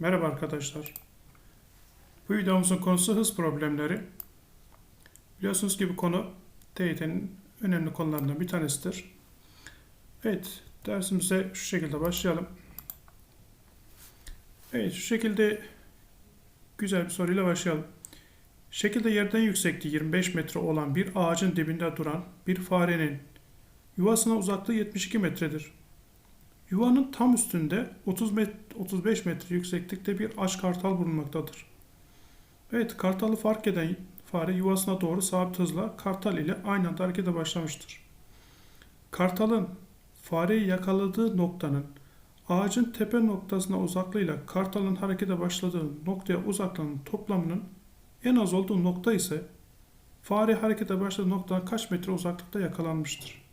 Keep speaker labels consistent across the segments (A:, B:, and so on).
A: Merhaba arkadaşlar. Bu videomuzun konusu hız problemleri. Biliyorsunuz ki bu konu TYT'nin önemli konularından bir tanesidir. Evet, dersimize şu şekilde başlayalım. Evet, şu şekilde güzel bir soruyla başlayalım. Şekilde yerden yüksekliği 25 metre olan bir ağacın dibinde duran bir farenin yuvasına uzaklığı 72 metredir. Yuvanın tam üstünde 30 met 35 metre yükseklikte bir aç kartal bulunmaktadır. Evet, kartalı fark eden fare yuvasına doğru sabit hızla kartal ile aynı anda harekete başlamıştır. Kartalın fareyi yakaladığı noktanın ağacın tepe noktasına uzaklığıyla kartalın harekete başladığı noktaya uzaklığının toplamının en az olduğu nokta ise fare harekete başladığı noktadan kaç metre uzaklıkta yakalanmıştır.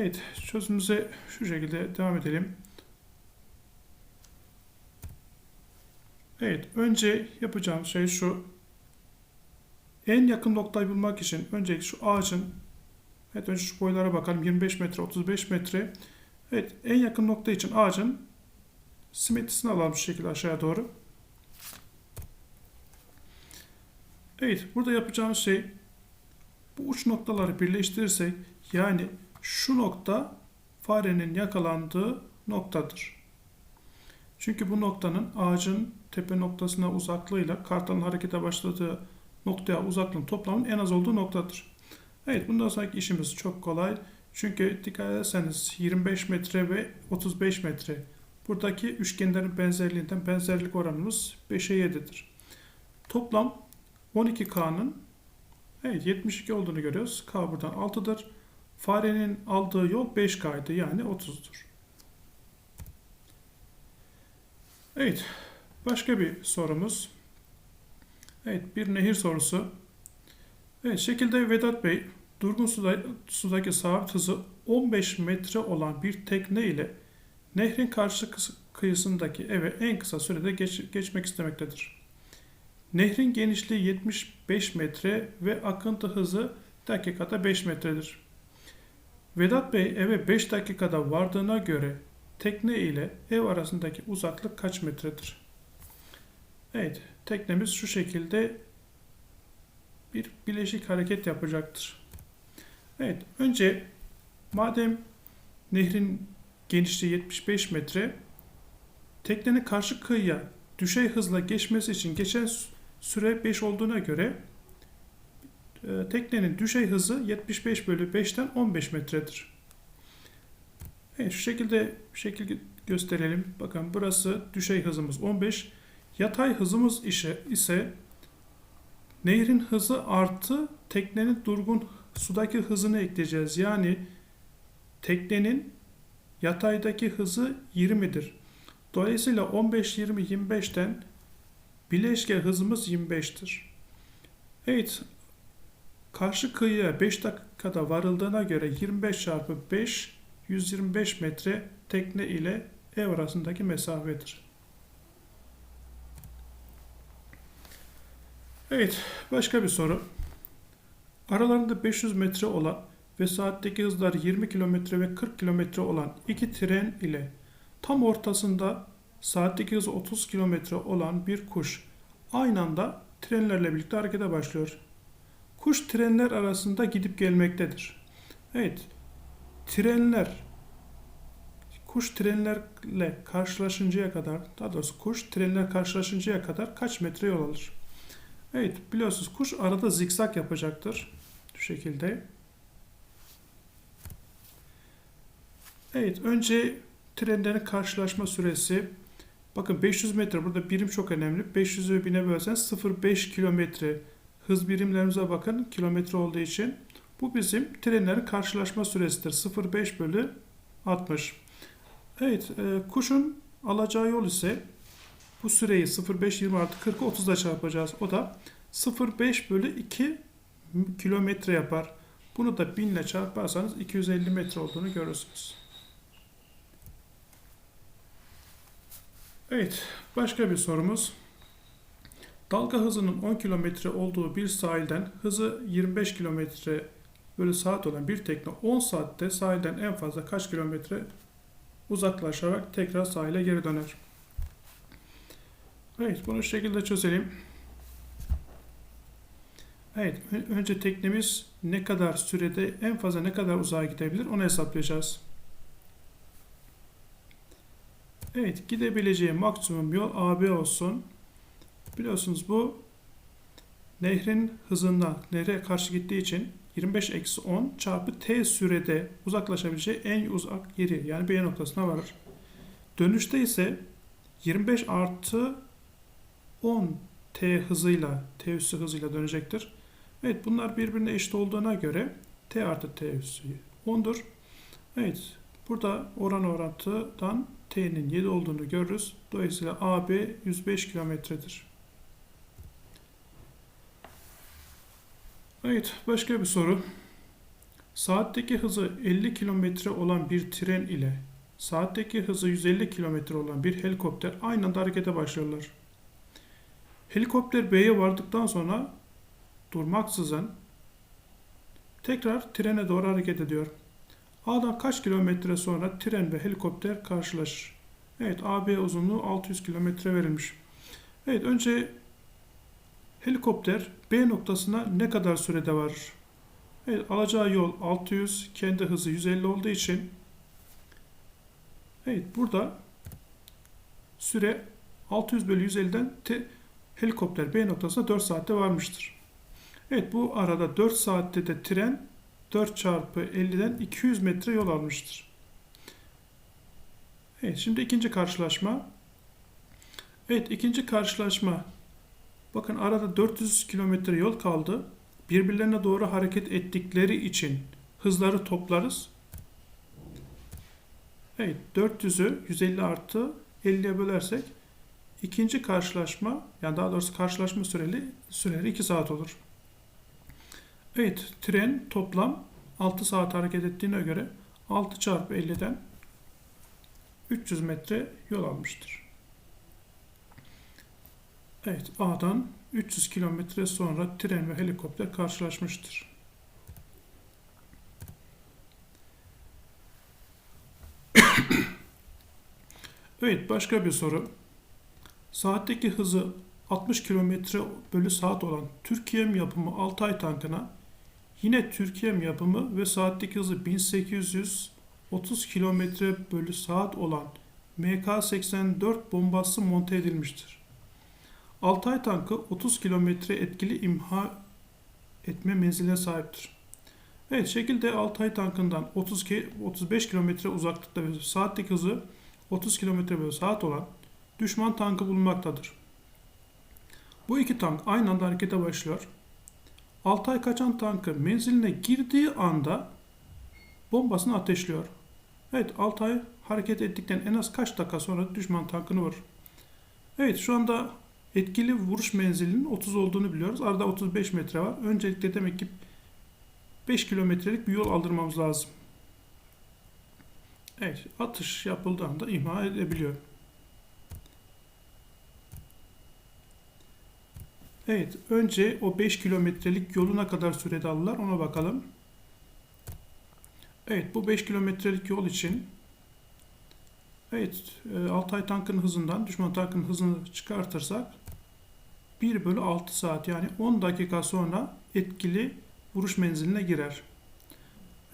A: Evet, çözümümüze şu şekilde devam edelim. Evet, önce yapacağım şey şu. En yakın noktayı bulmak için önce şu ağacın Evet önce şu boylara bakalım. 25 metre, 35 metre. Evet en yakın nokta için ağacın simetrisini alalım şu şekilde aşağıya doğru. Evet burada yapacağımız şey bu uç noktaları birleştirirsek yani şu nokta farenin yakalandığı noktadır. Çünkü bu noktanın ağacın tepe noktasına uzaklığıyla kartalın harekete başladığı noktaya uzaklığın toplamının en az olduğu noktadır. Evet bundan sonraki işimiz çok kolay. Çünkü dikkat ederseniz 25 metre ve 35 metre. Buradaki üçgenlerin benzerliğinden benzerlik oranımız 5'e 7'dir. Toplam 12K'nın evet 72 olduğunu görüyoruz. K buradan 6'dır. Farenin aldığı yol 5K'ydı yani 30'dur. Evet başka bir sorumuz. Evet bir nehir sorusu. Evet şekilde Vedat Bey durgun suda, sudaki sabit hızı 15 metre olan bir tekne ile nehrin karşı kıyısındaki eve en kısa sürede geç, geçmek istemektedir. Nehrin genişliği 75 metre ve akıntı hızı dakikada 5 metredir. Vedat Bey eve 5 dakikada vardığına göre tekne ile ev arasındaki uzaklık kaç metredir? Evet, teknemiz şu şekilde bir bileşik hareket yapacaktır. Evet, önce madem nehrin genişliği 75 metre, teknenin karşı kıyıya düşey hızla geçmesi için geçen süre 5 olduğuna göre teknenin düşey hızı 75 bölü 5'ten 15 metredir. Evet, şu şekilde şekil gösterelim. Bakın burası düşey hızımız 15. Yatay hızımız ise nehrin hızı artı teknenin durgun sudaki hızını ekleyeceğiz. Yani teknenin yataydaki hızı 20'dir. Dolayısıyla 15, 20, 25'ten bileşke hızımız 25'tir. Evet, karşı kıyıya 5 dakikada varıldığına göre 25 çarpı 5, 125 metre tekne ile ev arasındaki mesafedir. Evet, başka bir soru. Aralarında 500 metre olan ve saatteki hızları 20 km ve 40 km olan iki tren ile tam ortasında saatteki hızı 30 km olan bir kuş aynı anda trenlerle birlikte harekete başlıyor. Kuş trenler arasında gidip gelmektedir. Evet, trenler kuş trenlerle karşılaşıncaya kadar, daha doğrusu kuş trenler karşılaşıncaya kadar kaç metre yol alır? Evet, biliyorsunuz kuş arada zikzak yapacaktır. Şu şekilde. Evet, önce trenlerin karşılaşma süresi. Bakın 500 metre, burada birim çok önemli. 500'ü bine bölsen 0,5 kilometre. Hız birimlerimize bakın, kilometre olduğu için. Bu bizim trenlerin karşılaşma süresidir. 0,5 bölü 60. Evet, e, kuşun alacağı yol ise bu süreyi 0,5 20 artı 40'ı 30'da çarpacağız. O da 0,5 bölü 2 kilometre yapar. Bunu da 1000 ile çarparsanız 250 metre olduğunu görürsünüz. Evet, başka bir sorumuz. Dalga hızının 10 kilometre olduğu bir sahilden hızı 25 kilometre bölü saat olan bir tekne 10 saatte sahilden en fazla kaç kilometre uzaklaşarak tekrar sahile geri döner? Evet, bunu şekilde çözelim. Evet, önce teknemiz ne kadar sürede en fazla ne kadar uzağa gidebilir onu hesaplayacağız. Evet, gidebileceği maksimum yol AB olsun. Biliyorsunuz bu nehrin hızından nehre karşı gittiği için 25 eksi 10 çarpı t sürede uzaklaşabileceği en uzak yeri yani B noktasına varır. Dönüşte ise 25 artı 10 t hızıyla, t üssü hızıyla dönecektir. Evet bunlar birbirine eşit olduğuna göre t artı t üssü 10'dur. Evet burada oran orantıdan t'nin 7 olduğunu görürüz. Dolayısıyla AB 105 kilometredir. Evet başka bir soru. Saatteki hızı 50 kilometre olan bir tren ile saatteki hızı 150 kilometre olan bir helikopter aynı anda harekete başlıyorlar. Helikopter B'ye vardıktan sonra durmaksızın tekrar trene doğru hareket ediyor. A'dan kaç kilometre sonra tren ve helikopter karşılaşır? Evet AB uzunluğu 600 kilometre verilmiş. Evet önce helikopter B noktasına ne kadar sürede varır? Evet alacağı yol 600, kendi hızı 150 olduğu için Evet burada süre 600 bölü 150'den te, helikopter B noktasına 4 saatte varmıştır. Evet bu arada 4 saatte de tren 4 çarpı 50'den 200 metre yol almıştır. Evet şimdi ikinci karşılaşma. Evet ikinci karşılaşma. Bakın arada 400 kilometre yol kaldı. Birbirlerine doğru hareket ettikleri için hızları toplarız. Evet 400'ü 150 artı 50'ye bölersek ikinci karşılaşma yani daha doğrusu karşılaşma süreli süreleri 2 saat olur. Evet tren toplam 6 saat hareket ettiğine göre 6 çarpı 50'den 300 metre yol almıştır. Evet A'dan 300 kilometre sonra tren ve helikopter karşılaşmıştır. Evet başka bir soru. Saatteki hızı 60 km bölü saat olan Türkiye yapımı Altay tankına yine Türkiye yapımı ve saatteki hızı 1830 km bölü saat olan MK-84 bombası monte edilmiştir. Altay tankı 30 kilometre etkili imha etme menziline sahiptir. Evet şekilde Altay tankından 30 35 kilometre uzaklıkta ve saatteki hızı 30 km bölü saat olan düşman tankı bulunmaktadır. Bu iki tank aynı anda harekete başlıyor. Altay kaçan tankı menziline girdiği anda bombasını ateşliyor. Evet Altay hareket ettikten en az kaç dakika sonra düşman tankını vurur. Evet şu anda etkili vuruş menzilinin 30 olduğunu biliyoruz. Arada 35 metre var. Öncelikle demek ki 5 kilometrelik bir yol aldırmamız lazım. Evet, atış yapıldığı anda imha edebiliyor. Evet, önce o 5 kilometrelik yolu ne kadar sürede alırlar ona bakalım. Evet, bu 5 kilometrelik yol için Evet, e, Altay tankının hızından düşman tankının hızını çıkartırsak 1 bölü 6 saat yani 10 dakika sonra etkili vuruş menziline girer.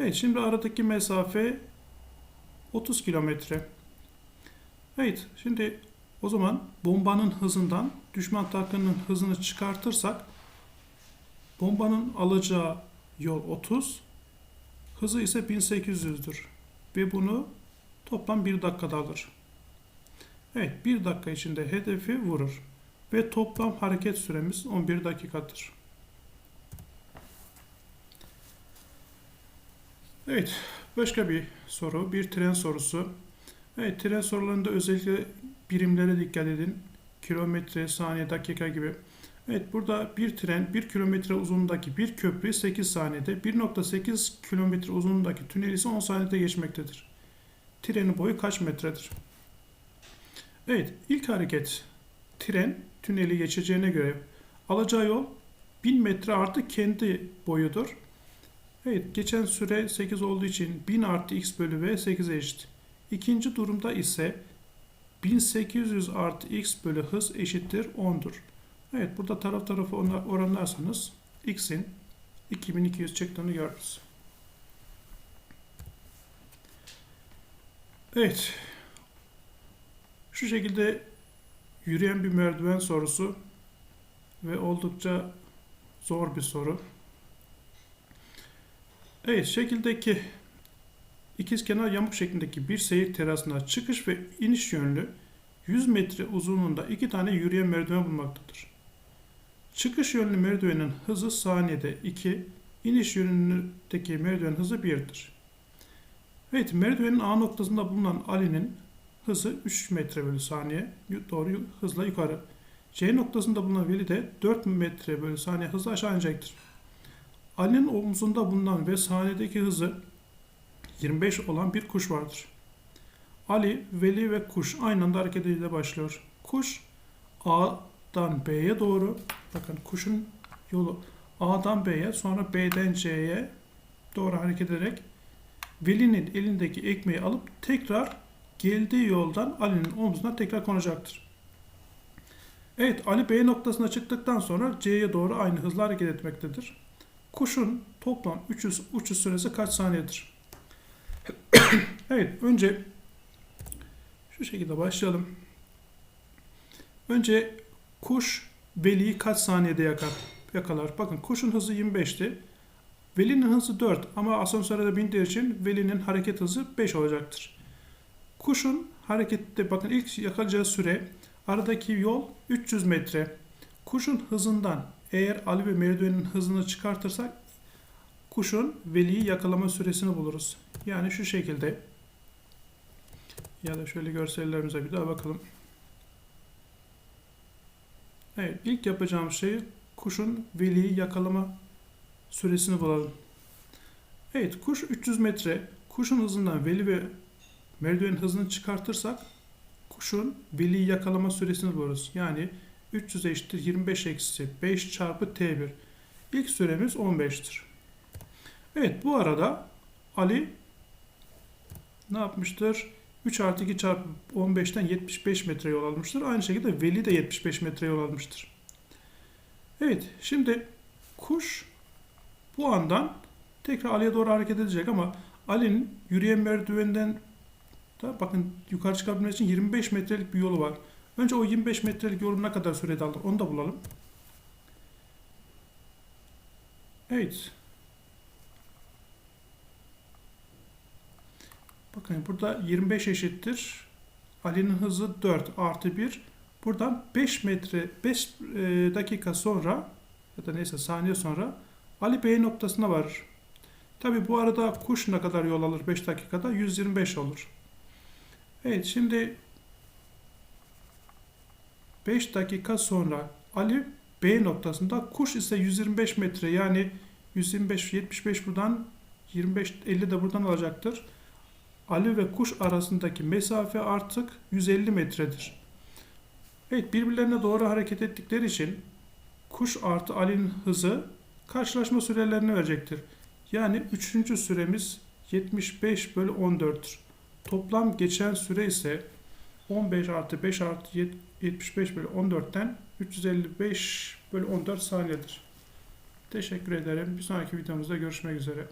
A: Evet, şimdi aradaki mesafe 30 kilometre. Evet, şimdi o zaman bombanın hızından düşman tankının hızını çıkartırsak bombanın alacağı yol 30, hızı ise 1800'dür. Ve bunu toplam 1 dakikada alır. Evet, 1 dakika içinde hedefi vurur. Ve toplam hareket süremiz 11 dakikadır. Evet, başka bir soru, bir tren sorusu. Evet, tren sorularında özellikle birimlere dikkat edin. Kilometre, saniye, dakika gibi. Evet, burada bir tren 1 kilometre uzunluğundaki bir köprü 8 saniyede, 1.8 kilometre uzunluğundaki tünel ise 10 saniyede geçmektedir. Trenin boyu kaç metredir? Evet, ilk hareket tren tüneli geçeceğine göre alacağı yol 1000 metre artı kendi boyudur. Evet geçen süre 8 olduğu için 1000 artı x bölü v 8'e eşit. İkinci durumda ise 1800 artı x bölü hız eşittir 10'dur. Evet burada taraf tarafı oranlarsanız x'in 2200 çıktığını görürüz. Evet. Şu şekilde yürüyen bir merdiven sorusu ve oldukça zor bir soru. Evet, şekildeki ikizkenar yamuk şeklindeki bir seyir terasına çıkış ve iniş yönlü 100 metre uzunluğunda iki tane yürüyen merdiven bulunmaktadır. Çıkış yönlü merdivenin hızı saniyede 2, iniş yönündeki merdivenin hızı 1'dir. Evet, merdivenin A noktasında bulunan Ali'nin hızı 3 metre bölü saniye doğru hızla yukarı. C noktasında bulunan Veli de 4 metre bölü saniye hızla aşağı inecektir. Ali'nin omzunda bulunan ve saniyedeki hızı 25 olan bir kuş vardır. Ali, Veli ve kuş aynı anda hareket ediyle başlıyor. Kuş A'dan B'ye doğru, bakın kuşun yolu A'dan B'ye sonra B'den C'ye doğru hareket ederek Veli'nin elindeki ekmeği alıp tekrar geldiği yoldan Ali'nin omzuna tekrar konacaktır. Evet Ali B noktasına çıktıktan sonra C'ye doğru aynı hızla hareket etmektedir. Kuşun toplam uçuş, uçuş süresi kaç saniyedir? evet önce şu şekilde başlayalım. Önce kuş veliyi kaç saniyede yakar, yakalar? Bakın kuşun hızı 25'ti. Velinin hızı 4 ama asansöre de bindiği için velinin hareket hızı 5 olacaktır. Kuşun harekette bakın ilk yakalayacağı süre aradaki yol 300 metre. Kuşun hızından eğer Ali ve Meridyon'un hızını çıkartırsak kuşun veliyi yakalama süresini buluruz. Yani şu şekilde ya da şöyle görsellerimize bir daha bakalım. Evet ilk yapacağım şey kuşun veliyi yakalama süresini bulalım. Evet kuş 300 metre. Kuşun hızından veli ve merdivenen hızını çıkartırsak kuşun veliyi yakalama süresini buluruz. Yani 300 eşittir 25 eksi 5 çarpı t1. İlk süremiz 15'tir. Evet bu arada Ali ne yapmıştır? 3 artı 2 çarpı 15'ten 75 metre yol almıştır. Aynı şekilde Veli de 75 metre yol almıştır. Evet şimdi kuş bu andan tekrar Ali'ye doğru hareket edecek ama Ali'nin yürüyen merdivenden da bakın yukarı çıkabilmek için 25 metrelik bir yolu var. Önce o 25 metrelik yolu ne kadar sürede alır onu da bulalım. Evet. Bakın burada 25 eşittir. Ali'nin hızı 4 artı 1. Buradan 5 metre 5 e, dakika sonra ya da neyse saniye sonra Ali B noktasına varır. Tabi bu arada kuş ne kadar yol alır 5 dakikada? 125 olur. Evet şimdi 5 dakika sonra Ali B noktasında kuş ise 125 metre yani 125 75 buradan 25 50 de buradan alacaktır. Ali ve kuş arasındaki mesafe artık 150 metredir. Evet birbirlerine doğru hareket ettikleri için kuş artı Ali'nin hızı karşılaşma sürelerini verecektir. Yani üçüncü süremiz 75 bölü 14'tür. Toplam geçen süre ise 15 artı 5 artı 75 bölü 14'ten 355 bölü 14 saniyedir. Teşekkür ederim. Bir sonraki videomuzda görüşmek üzere.